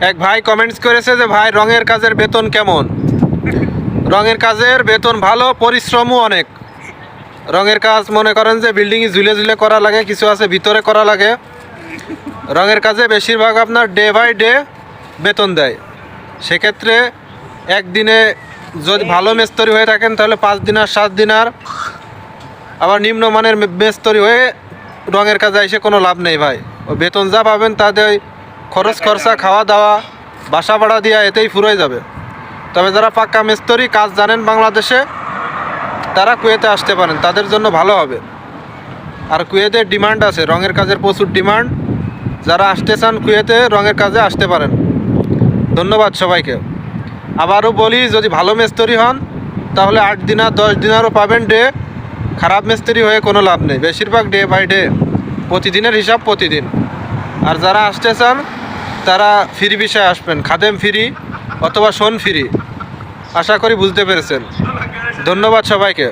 এক ভাই কমেন্টস করেছে যে, ভাই, রঙের কাজের বেতন কেমন? রঙের কাজের বেতন ভালো, পরিশ্রমও অনেক। রঙের কাজ মনে করেন যে বিল্ডিংয়ে ঝুলে ঝুলে করা লাগে, কিছু আছে ভিতরে করা লাগে। রঙের কাজে বেশিরভাগ আপনার ডে বাই ডে বেতন দেয়। সেক্ষেত্রে একদিনে যদি ভালো মেস্তরি হয়ে থাকেন, তাহলে পাঁচ দিন আর সাত দিন আর আবার নিম্নমানের মেস্তরি হয়ে রঙের কাজে এসে কোনো লাভ নেই ভাই। ও বেতন যা পাবেন ওই খরচ খরচা, খাওয়া দাওয়া, বাসা ভাড়া দেওয়া এতেই ফুরোয় যাবে। তবে যারা পাক্কা মিস্ত্রি, কাজ জানেন বাংলাদেশে, তারা কুয়েতে আসতে পারেন, তাদের জন্য ভালো হবে। আর কুয়েতে ডিমান্ড আছে, রঙের কাজের প্রচুর ডিমান্ড। যারা আসতে চান কুয়েতে, রঙের কাজে আসতে পারেন। ধন্যবাদ সবাইকে। আবারও বলি, যদি ভালো মিস্ত্রি হন, তাহলে আট দিন আর দশ দিনারও পাবেন ডে। খারাপ মিস্ত্রি হয়ে কোনো লাভ নেই। বেশিরভাগ ডে বাই ডে, প্রতিদিনের হিসাব প্রতিদিন। আর যারা আসতে চান তারা ফ্রি বিষয়ে আসবেন। খাদেম ফ্রি অথবা সোন ফ্রি। আশা করি বুঝতে পেরেছেন। ধন্যবাদ সবাইকে।